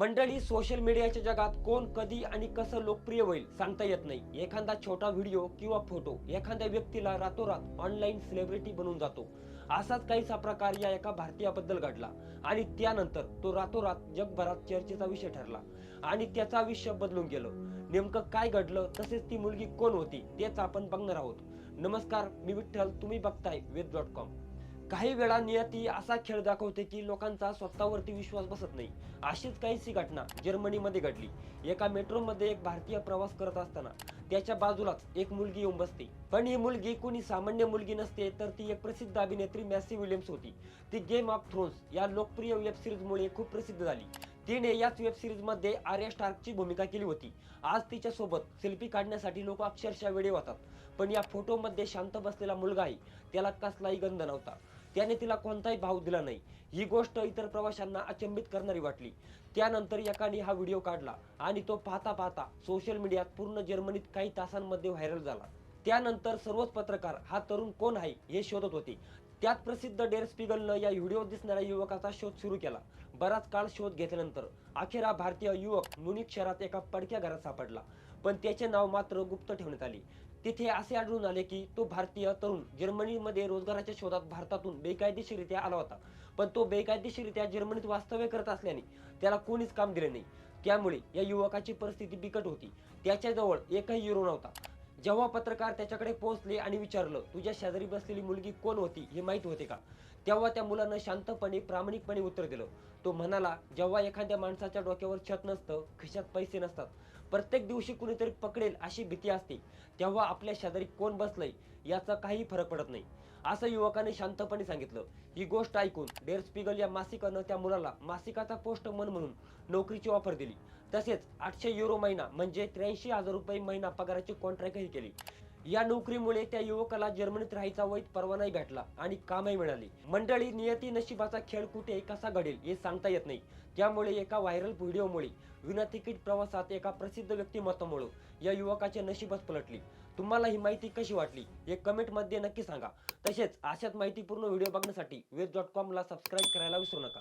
मंडळी सोशल मीडियाच्या जगात कोण कधी आणि कसं लोकप्रिय होईल सांगता येत नाही. एखादा छोटा व्हिडिओ किंवा फोटो एखाद्या व्यक्तीला रातोरात ऑनलाईन सेलिब्रिटी बनून जातो. असाच काहीसा प्रकार या एका भारतीयाबद्दल घडला आणि त्यानंतर तो रातोरात जगभरात चर्चेचा विषय ठरला आणि त्याचं आयुष्य बदलून गेलं. नेमकं काय घडलं तसेच ती मुलगी कोण होती तेच आपण बघणार आहोत. नमस्कार मी विठ्ठल तुम्ही बघताय वेद डॉट कॉम काही वेळा नियती असा खेळ दाखवते की लोकांचा स्वतःवरती विश्वास बसत नाही. अशीच काहीशी घटना जर्मनीमध्ये घडली. एका मेट्रोमध्ये एक भारतीय प्रवास करत असताना त्याच्या बाजूलाच एक मुलगी येऊन बसते. पण ही मुलगी कोणी सामान्य मुलगी नसते तर ती एक प्रसिद्ध अभिनेत्री मॅसी विलियम्स होती. ती गेम ऑफ थ्रोन्स या लोकप्रिय वेब सिरीजमुळे खूप प्रसिद्ध झाली. तिने याच वेब सिरीजमध्ये आर्या स्टार्कची भूमिका केली होती. आज तिच्या सोबत सेल्फी काढण्यासाठी लोक अक्षरशः वेळे होतात. पण या फोटोमध्ये शांत बसलेला मुलगा आहे. त्याला कसलाही गंध नव्हता. त्याने तिला कोणताही भाव दिला नाही. ही गोष्ट इतर प्रवाशांना अचंबित करणारी वाटली. त्यानंतर एकाने हा व्हिडिओ काढला आणि तो पाहता पाहता सोशल मीडियात पूर्ण जर्मनीत काही तासांमध्ये व्हायरल झाला. त्यानंतर सर्वच पत्रकार हा तरुण कोण आहे? हे शोधत होते. त्यात प्रसिद्ध डेअर स्पिगलनं या व्हिडिओ दिसणाऱ्या युवकाचा शोध सुरू केला. बराच काळ शोध घेतल्यानंतर अखेर हा भारतीय युवक मुनिक शहरात एका पडक्या घरात सापडला. पण त्याचे नाव मात्र गुप्त ठेवण्यात आले. तिथे असे आढळून आले की तो भारतीय तरुण जर्मनीमध्ये रोजगाराच्या शोधात भारतातून बेकायदेशीररित्या आला होता. पण तो बेकायदेशीररित्या जर्मनीत वास्तव्य करत असल्याने त्याला कोणीच काम दिले नाही. त्यामुळे या युवकाची परिस्थिती बिकट होती. त्याच्याजवळ एकही युरो नव्हता. जेव्हा पत्रकार त्याच्याकडे पोहोचले आणि विचारलं तुझ्या शेजारी बसलेली मुलगी कोण होती हे माहीत होते का? तेव्हा त्या मुलानं शांतपणे प्रामाणिकपणे उत्तर दिलं. तो म्हणाला जेव्हा एखाद्या माणसाच्या डोक्यावर छत नसतं खिशात पैसे नसतात. प्रत्येक दिवशी कुणीतरी पकडेल अशी भीती असते. तेव्हा आपल्या शेजारी कोण बसलंय याचा काही फरक पडत नाही. असं युवकाने शांतपणे सांगितलं. ही गोष्ट ऐकून डेर स्पिगल या मासिकानं त्या मुलाला मासिकाचा पोस्ट मन म्हणून नोकरीची ऑफर दिली. तसेच आठशे युरो महिना म्हणजे त्र्याऐंशी हजार रुपये महिना पगाराची कॉन्ट्रॅक्टही केली. या नोकरीमुळे त्या युवकाला जर्मनीत राहायचा वैध परवानाही भेटला आणि कामही मिळाले. मंडळी नियती नशिबाचा खेळ कुठे कसा घडेल हे सांगता येत नाही. त्यामुळे एका व्हायरल व्हिडिओमुळे विना तिकीट प्रवासात एका प्रसिद्ध व्यक्तिमत्वामुळे या युवकाचे नशिबच पलटली. तुम्हाला ही माहिती कशी वाटली हे कमेंटमध्ये नक्की सांगा. तसेच अशाच माहितीपूर्ण व्हिडिओ बघण्यासाठी वेब डॉट कॉमला सबस्क्राईब करायला विसरू नका.